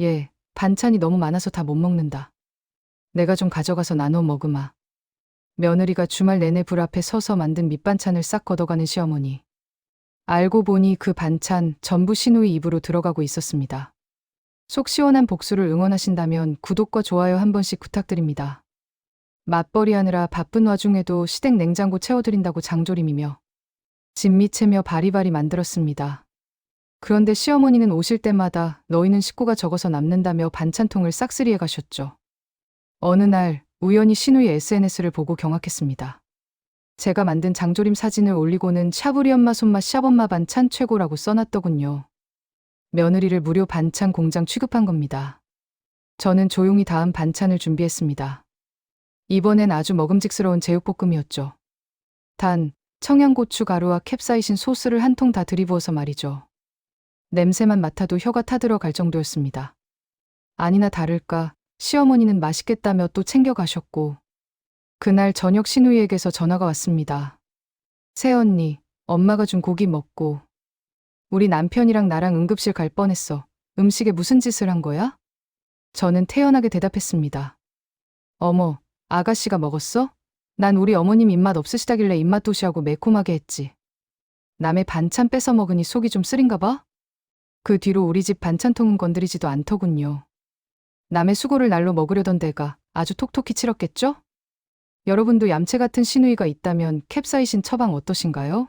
얘, 반찬이 너무 많아서 다 못 먹는다. 내가 좀 가져가서 나눠 먹으마. 며느리가 주말 내내 불 앞에 서서 만든 밑반찬을 싹 걷어가는 시어머니. 알고 보니 그 반찬 전부 신우이 입으로 들어가고 있었습니다. 속 시원한 복수를 응원하신다면 구독과 좋아요 한 번씩 부탁드립니다. 맞벌이 하느라 바쁜 와중에도 시댁 냉장고 채워드린다고 장조림이며 진미채며 바리바리 만들었습니다. 그런데 시어머니는 오실 때마다 너희는 식구가 적어서 남는다며 반찬통을 싹쓸이해 가셨죠. 어느 날 우연히 신우의 SNS를 보고 경악했습니다. 제가 만든 장조림 사진을 올리고는 샤브리 엄마 손맛 샵엄마 반찬 최고라고 써놨더군요. 며느리를 무료 반찬 공장 취급한 겁니다. 저는 조용히 다음 반찬을 준비했습니다. 이번엔 아주 먹음직스러운 제육볶음이었죠. 단, 청양고추 가루와 캡사이신 소스를 한 통 다 들이부어서 말이죠. 냄새만 맡아도 혀가 타들어 갈 정도였습니다. 아니나 다를까 시어머니는 맛있겠다며 또 챙겨가셨고 그날 저녁 신우이에게서 전화가 왔습니다. 새언니, 엄마가 준 고기 먹고 우리 남편이랑 나랑 응급실 갈 뻔했어. 음식에 무슨 짓을 한 거야? 저는 태연하게 대답했습니다. 어머, 아가씨가 먹었어? 난 우리 어머님 입맛 없으시다길래 입맛 도시하고 매콤하게 했지. 남의 반찬 뺏어 먹으니 속이 좀 쓰린가 봐? 그 뒤로 우리 집 반찬통은 건드리지도 않더군요. 남의 수고를 날로 먹으려던 데가 아주 톡톡히 치렀겠죠? 여러분도 얌체 같은 시누이가 있다면 캡사이신 처방 어떠신가요?